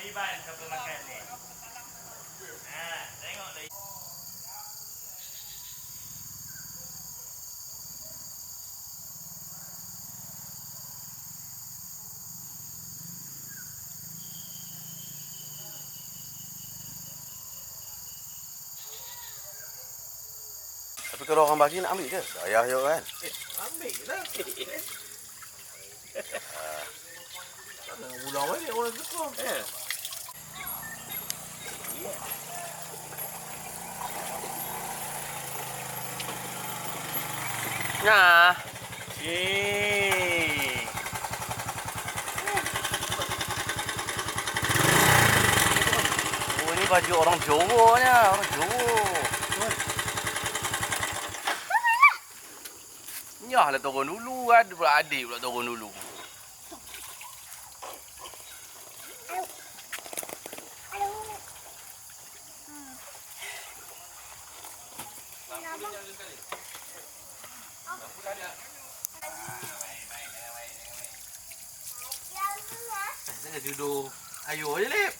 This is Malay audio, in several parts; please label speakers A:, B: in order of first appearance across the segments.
A: Iban siapa makan ni. Ha, tengok.
B: Tapi kalau orang bagi nak ambil ke? Ayah yo kan.
A: Ambil lah. Ulang balik orang suka. Eh.
B: Nah.
A: Yeay.
B: Oh ni baju orang Johor nya, orang Johor. Nyah lah turun dulu ada pula adik pula turun dulu. Saya duduk. Ayo je lip.
C: Oh,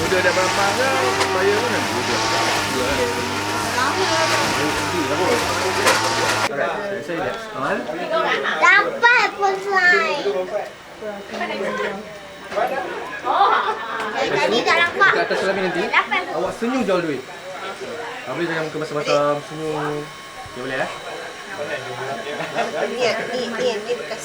D: muda dah berapa? Muda. Lah. Alright, saya saya lihat. Amal.
C: Dapat pun slide. Dari tadi tak dapat.
D: Kat atas lagi nanti. Awak senyum jual duit. Habis jangan muka masam-masam senyum. Ya boleh eh?
E: Ni, ni, ni, ni bekas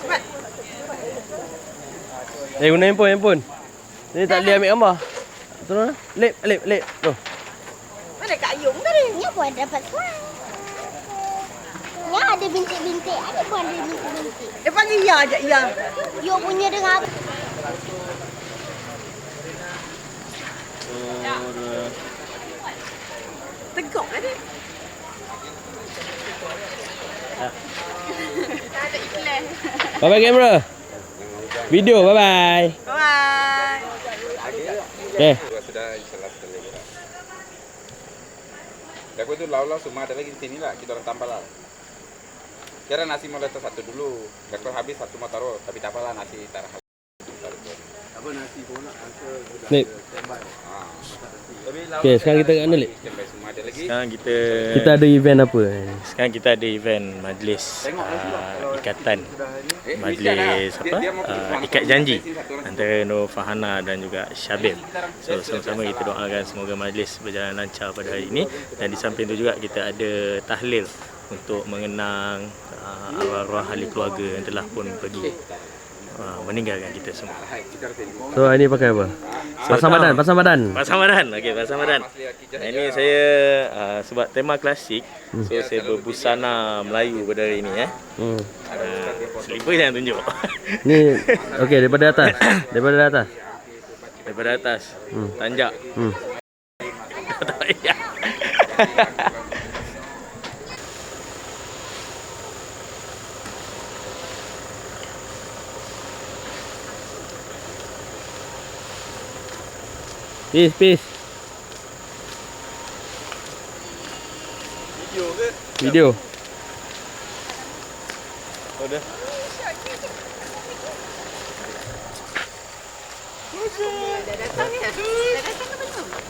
E: Cepat.
F: Eh guna handphone handphone. Ni tak boleh ambil gambar. Turun lah. Lep, lep, lep. Tu.
E: Mana Kak Ayung tadi?
C: Ni pun dapat slide. Ni ada bintik-bintik. Ada pun ada bintik-bintik.
E: Dia panggil Ya je, Ya.
C: You punya dengan
E: Tegak lah dia.
F: Bye bye kamera. Video bye bye.
E: Bye.
F: Okay.
G: sudah lewat lah. Aku itu lau-lau semua ada lagi di sini lah, kita orang tambah lah. Kira nasi mau letak satu dulu, Dakor habis satu mau taruh, tapi tak apalah nasi taruh habis.
D: Apa nasi pun nak angka sudah standby.
G: Ah.
F: Okay, sekarang kita kat mana, Lip?
G: Lagi.
H: Sekarang kita
F: Kita ada event apa?
H: sekarang kita ada event majlis uh, ikatan
G: Eh,
H: majlis
G: Dia-
H: apa uh, ikat janji antara Nur Fahana dan juga Syabib. So sama-sama kita doakan semoga majlis berjalan lancar pada hari ini dan di samping itu juga kita ada tahlil untuk mengenang uh, arwah-arwah ahli keluarga yang telah pun pergi uh, meninggalkan kita semua.
G: Ini.
F: So hari ni pakai apa? Pasang badan, pasang badan.
H: Pasang badan. Okey, pasang badan. Ini saya uh, sebab tema klasik, so saya berbusana Melayu pada hari ini eh.
F: Hmm.
H: Uh, jangan tunjuk.
F: Ni okey daripada atas. Daripada atas.
H: Daripada atas.
F: Hmm.
H: Tanjak.
F: Hmm.
H: tak payah.
F: Peace, peace.
H: Video ke?
F: Video.
H: Oh dah.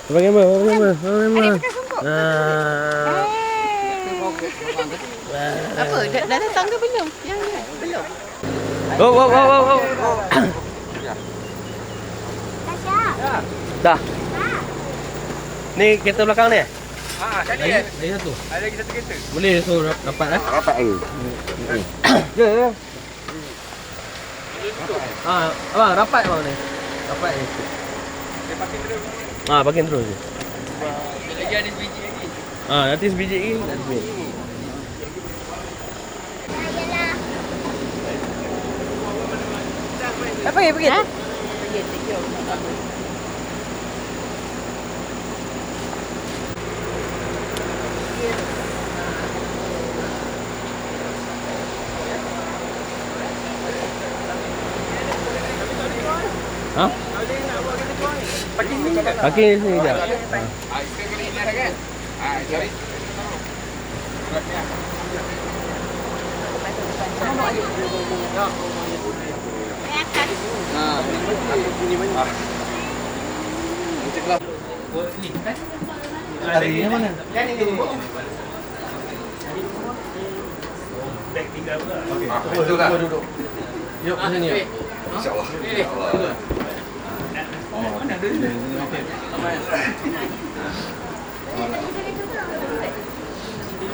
F: Pakai kamera, pakai kamera, pakai kamera. Ah.
E: Apa? Dah, dah datang ke belum? Yang ni? Belum.
F: Oh, oh, oh, oh, oh. Dah. Ni kereta belakang ni?
G: Ah, jadi
F: Lagi, lagi satu.
G: ada lagi satu kereta.
F: Boleh so dapat eh?
G: Rapat lagi.
F: Ya, ya. Ah, abang rapat abang ni. Rapat ni. Ah, pakai terus je.
I: Lagi ada sebiji lagi.
F: Ah, nanti sebiji lagi, nanti sebiji.
E: Apa ya pergi? Ha?
F: Ha? Pakai ni sini jap.
G: Ah, isteri kali ini ada kan? Ah, cari.
F: Hari ni mana?
G: Ah, itu lah.
F: duduk. Yuk, ان شاء الله
G: ان شاء
D: الله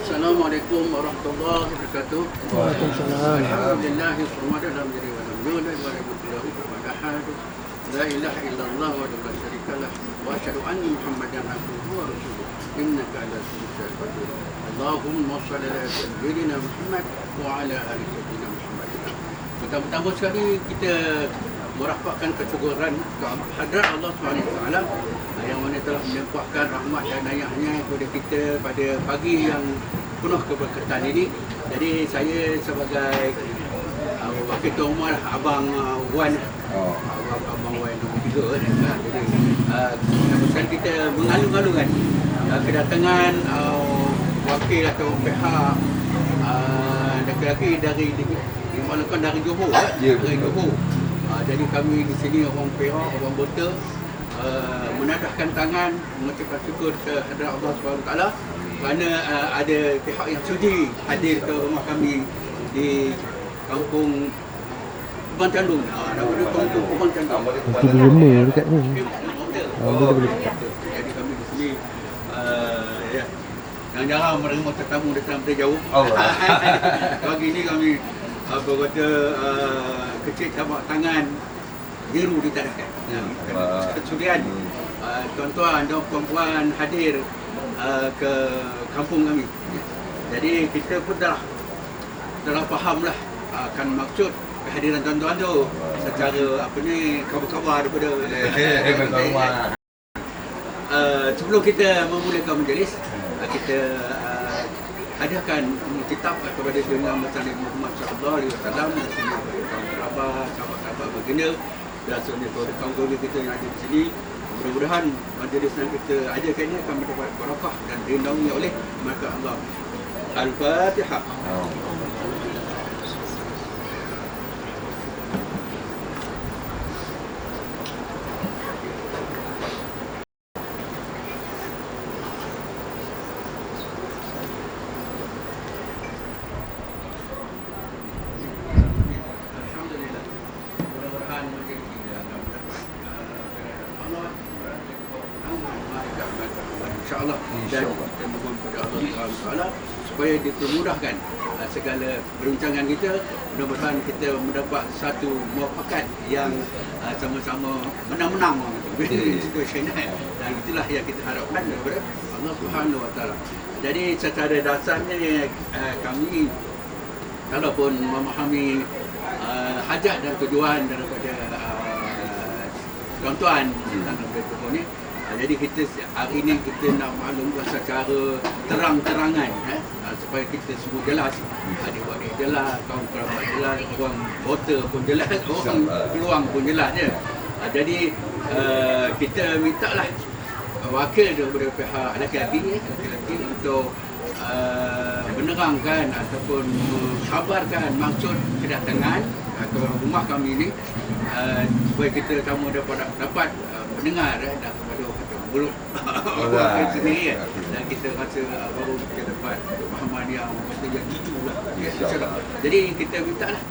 D: السلام عليكم
F: ورحمة
D: الله وبركاته. وعليكم الحمد لله ثم لم يلد ولم يولد ولم يكن له كفوا أحد. لا إله إلا الله وحده لا شريك له وأشهد أن محمدا عبده ورسوله إنك على كل شيء قدير اللهم صل على سيدنا محمد وعلى آل سيدنا محمد Pertama-tama sekali kita merapatkan kesyukuran kehadrat Allah SWT yang mana telah melimpahkan rahmat dan ayahnya kepada kita pada pagi yang penuh keberkatan ini. Jadi saya sebagai uh, wakil Tuan Umar Abang uh, Wan
G: Oh.
D: Abang, Abang Wan nombor tiga kan. Uh, jadi uh, kita mengalung-alungkan uh, kedatangan uh, wakil atau pihak uh, lelaki dari dimaklumkan dari Johor eh?
G: Ya,
D: dari. Johor uh, jadi kami di sini orang Perak orang Bota uh, menadahkan tangan mengucapkan syukur kehadrat Allah SWT kerana uh, ada pihak yang sudi hadir ke rumah kami di kampung Kubang Candung uh, nama dia kampung Kubang Candung
J: Itu lama dekat ni.
D: Oh, boleh Jadi kami di sini uh, ya. Jarang-jarang menerima tetamu datang dari jauh.
G: Allah.
D: Pagi ni kami apa kata uh, kecil tapak tangan biru ditadahkan. Ya,
G: Allah.
D: kesudian uh, tuan-tuan dan puan-puan hadir uh, ke kampung kami. Ya. Jadi kita pun dah telah faham lah akan maksud kehadiran tuan-tuan tu secara apa ni khabar-khabar daripada uh, sebelum kita memulakan majlis uh, kita uh, adakan kitab kepada dengan Nabi Muhammad sallallahu alaihi wasallam dan sahabat-sahabat baginda dan semua kaum-kaum kita yang ada di sini mudah-mudahan majlis yang kita adakan ini akan mendapat barakah dan dilindungi oleh maka Allah. Al-Fatihah Alhamdulillah. Mudah-mudahan majlis kita akan mendapat uh, Allah InsyaAllah dan kita mohon kepada Allah SWT supaya dipermudahkan uh, segala perbincangan kita. Mudah-mudahan kita mendapat satu muafakat yang uh, sama-sama menang-menang win-win situation kan. dan itulah yang kita harapkan daripada Allah Subhanahu Wa Taala. Jadi secara dasarnya uh, kami kalaupun memahami uh, hajat dan tujuan daripada uh, tuan-tuan tentang tokoh ni uh, jadi kita hari ni kita nak maklumkan secara terang-terangan eh, supaya kita semua jelas. Adik-adik jelas kaum kerabat jelas orang voter pun jelas orang peluang pun jelas je uh, jadi uh, kita minta lah wakil daripada pihak lelaki-lelaki ni, lelaki-lelaki untuk uh, menerangkan ataupun mengkhabarkan maksud kedatangan ke rumah kami ini uh, supaya kita kamu dapat dapat uh, mendengar eh, daripada mulut orang sendiri kan. dan kita rasa uh, baru kita dapat pemahaman yang kata yang gitu lah ya, insyaAllah. jadi kita minta lah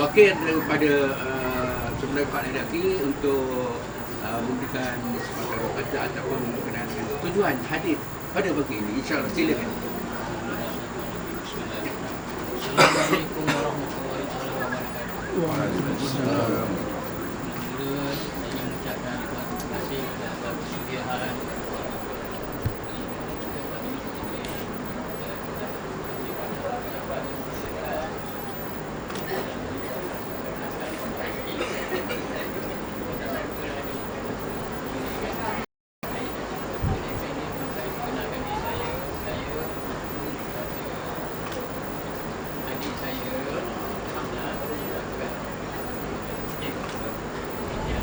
D: wakil daripada uh, sebelah pihak lelaki untuk uh, memberikan sepatah kata ataupun berkenaan dengan tujuan hadir pada pagi ini. insyaAllah silakan.
I: Assalamualaikum warahmatullahi wabarakatuh. Mula saya ingin mengucapkan terima kasih kepada kesediaan adik saya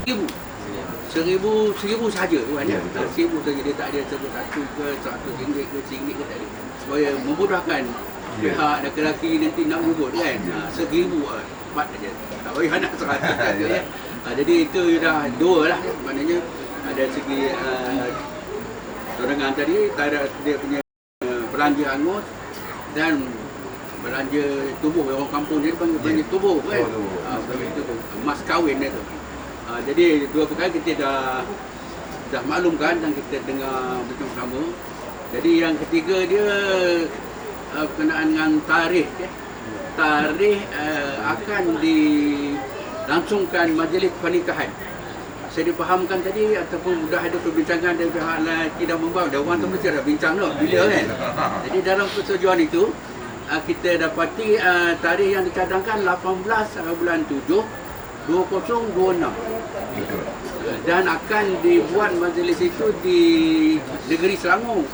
D: Seribu. Seribu, seribu saja tuan ya. Seribu saja dia tak ada satu satu ke satu ringgit ke singgit ke tak ada. Supaya memudahkan pihak lelaki nanti nak menyebut kan. Ha, seribu ah, empat saja. Tak payah nak seratus saja ya. Ha, jadi itu dah dua lah. Maknanya ada segi uh, dorongan tadi, tak ada dia punya uh, belanja angus dan belanja tubuh orang kampung dia panggil belanja tubuh kan.
G: Oh, tubuh.
D: Ha, belanja tubuh. Mas kahwin dia tu. Ha, jadi dua perkara kita dah dah maklumkan dan kita dengar bersama-sama. Jadi yang ketiga dia uh, berkenaan dengan tarikh ya. Tarikh uh, akan dilangsungkan majlis pernikahan saya dipahamkan tadi ataupun sudah ada perbincangan dari pihak lelaki dan membawa dah orang tu mesti ada bincang tu bila kan jadi dalam persetujuan itu uh, kita dapati uh, tarikh yang dicadangkan 18 bulan 7 2026 dan akan dibuat majlis itu di negeri Selangor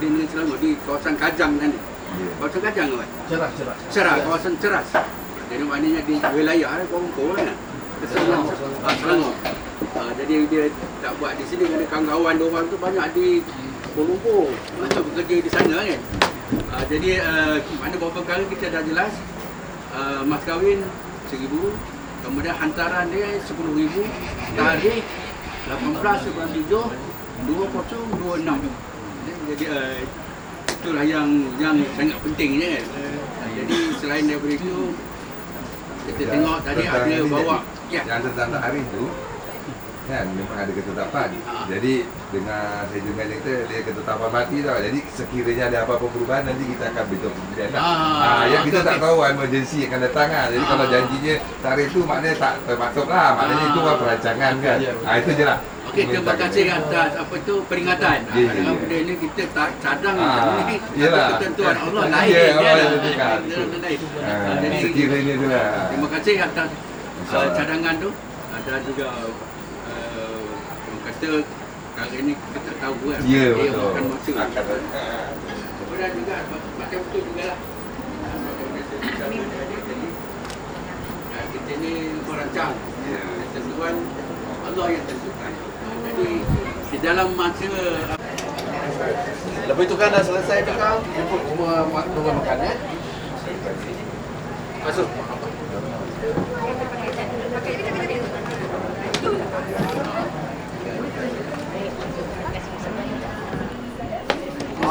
D: di negeri Selangor di kawasan Kajang kan kawasan Kajang kan
I: Cerah, cerah.
D: Ceras, kawasan Ceras. Jadi maknanya di wilayah ada Kuala Lumpur kan. Selangor. Ah, Selangor. Ah, jadi dia tak buat di sini kerana kawan-kawan dia orang tu banyak di Kuala Lumpur. bekerja di sana kan. Ah, jadi uh, mana beberapa kali kita dah jelas uh, mas kahwin RM1,000 kemudian hantaran dia RM10,000 tarikh 18 bulan 7 2026 jadi uh, itulah yang yang sangat pentingnya kan. Uh, jadi selain daripada itu kita tengok tadi ada bawa ya
J: yang tentang tarikh tu kan memang ada ketetapan
D: Ah.
J: jadi dengan saya dengar dia kata dia ketetapan mati tau jadi sekiranya ada apa-apa perubahan nanti kita akan beritahu kemudian lah.
D: Ah,
J: ah, yang kita tak tahu emergency akan datang kan jadi
D: Ah.
J: kalau janjinya tarikh tu maknanya tak termasuk lah maknanya
D: Ah.
J: itu kan perancangan kan ah, itu je lah
D: Okey, terima kasih atas apa tu peringatan.
J: Ya,
D: Dengan
J: ya.
D: benda ini kita tak cadang
J: Ah,
D: ini satu ketentuan Allah lain.
J: Allah
D: dia lah.
J: Ah,
D: Jadi
J: sekiranya tu lah
D: terima kasih atas cadangan tu Ah, dan juga kata kali ini kita tak tahu kan.
J: ya
D: Dia
J: betul
D: makan masa.
J: ah.
D: Kemudian juga macam betul juga lah. Ah, macam biasa kita jadi, jadi, ah, kita ni merancang
J: Ya.
D: ketentuan Allah yang tentukan. Ah, Jadi di dalam masa
I: Lepas itu kan dah selesai tu kau jemput semua mak tunggu makan ya. Masuk.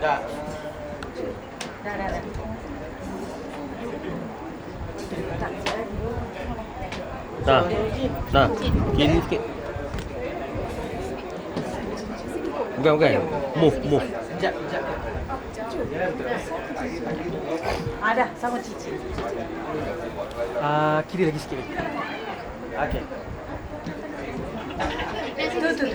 I: Dah.
H: Dah. Dah. Kiri sikit. Bukan, bukan. Move, move.
I: Jap, jap.
E: Ada sama cici.
I: Ah, kiri lagi sikit lagi. Okey.
E: Tu tu tu.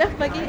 C: Dah bagi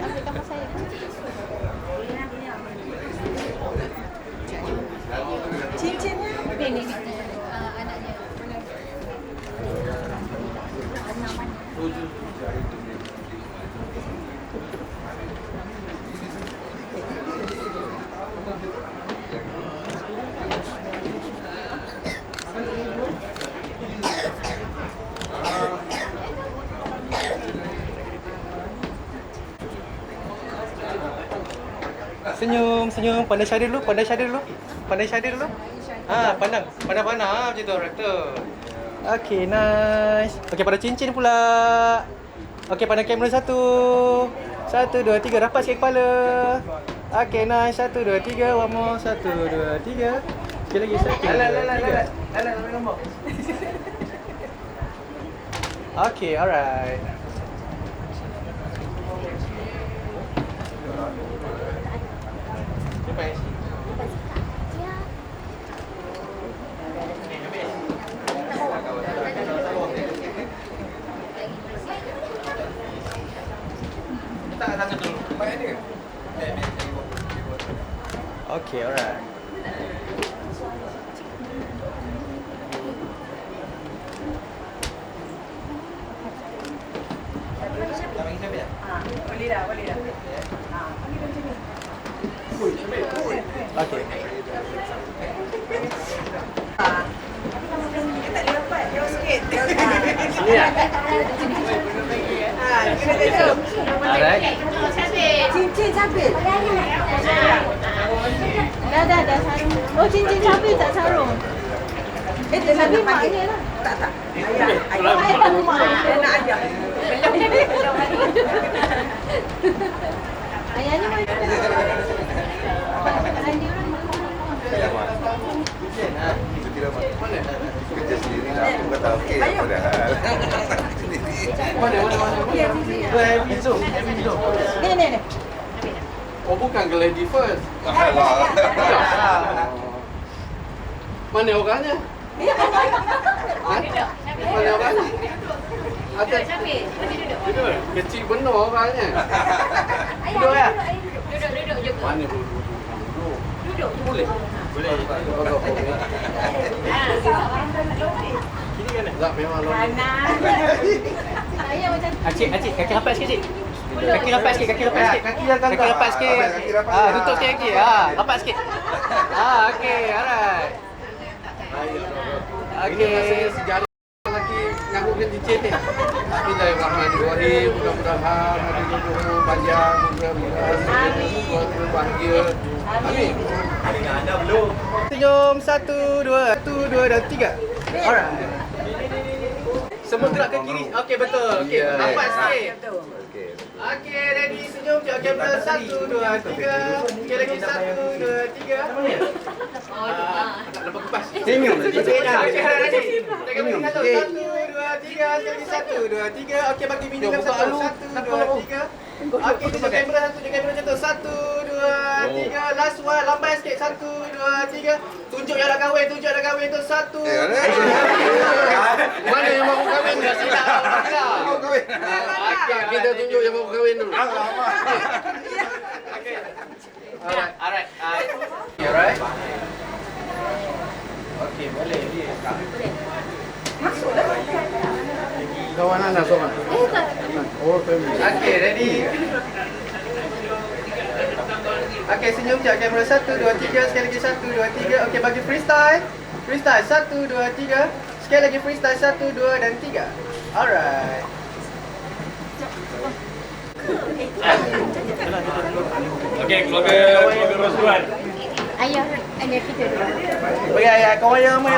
I: Senyum, senyum. Pandai syadir dulu, pandai syadir dulu. Pandai syadir dulu. Ha, pandang. Pandang-pandang ha, macam tu, rektor. Okey, nice. Okey, pada cincin pula. Okey, pandang kamera satu. Satu, dua, tiga. Rapat sikit kepala. Okey, nice. Satu, dua, tiga. One more. Satu, dua, tiga. Sekali lagi. Satu, dua, tiga. Okey, alright. Siapa yang isi? Tak tangan dulu. Okay, alright.
E: boleh dah, boleh dah.
I: Okay.
E: Tak boleh dapat. Jauh sikit.
I: Ini ya?
E: Ah, kena tutup.
I: Alright.
E: Cincin sabit.
C: Dah dah dah sarung. Oh cincin cabai tak sarung.
E: Eh, dia nak panggil. Tak, tak. Ayah. Ayah. Dia nak ayah.
K: Ayahnya mana?
J: Itu tidak mana. Kerja sendiri lah. Aku kata okey. Padahal.
B: Mana, mana, mana?
I: Heavy zoom, heavy zoom.
E: Ni, ni, ni.
B: Oh, bukan ke lady first.
J: Allah.
B: Mana orangnya? Ha? Mana orangnya? Ada duduk. Kecil benar orangnya.
I: Duduk ya?
B: Mana duduk? Duduk. Boleh. Boleh.
I: Kiri kan?
B: Tak memang lo.
I: Acik, acik, kaki rapat sikit, cik. Kaki rapat sikit, kaki rapat sikit.
B: Kaki yang
I: Kaki rapat sikit.
J: Kaki rapat.
I: Ah, tutup sikit lagi. Ah, rapat sikit. Ah, okey, alright.
B: Ini
I: Okey.
B: sejarah lagi nganggukan cincin ni. Bismillahirrahmanirrahim. Mudah-mudahan hari ini umur panjang, mudah-mudahan keluarga bahagia. Amin.
I: Senyum satu, dua, satu, dua dan tiga. Alright. Semua gerak ke kiri. Okey betul. Okey,
B: Ya.
I: rapat sikit.
J: Okey.
I: Okey, ready senyum sekejap kamera satu, dua, tiga. Sekali lagi satu, dua, tiga. Ah, tak lupa kupas. Senyum. Okey, Rajin. Tengok satu, satu, dua, tiga. Sekali lagi satu, dua, tiga. Okey, bagi minum satu, satu, dua, tiga. Okey, tunjuk kamera satu, tunjuk kamera satu, satu, dua, tiga. Last one, lambai sikit. Satu, dua, tiga. Tunjuk yang dah kahwin, tunjuk yang dah kahwin tu. Satu,
J: Eh, ada?
B: Mana kahwin?
I: Dah silap.
B: Okey, kita tunjuk yang mahu kahwin dulu.
I: Alright, alright. Uh, alright. Okey, boleh.
B: Kawan anak seorang. Oh, family.
I: Okey, ready. Okey, senyum sekejap kamera satu, dua, tiga. Sekali lagi satu, dua, tiga. Okey, bagi freestyle. Freestyle satu, dua, tiga. Sekali lagi freestyle satu, dua dan tiga. Alright.
L: Okey, keluarga keluarga Rosduan.
K: Ayah, ayah kita dulu.
I: Bagi ayah kawan yang ramai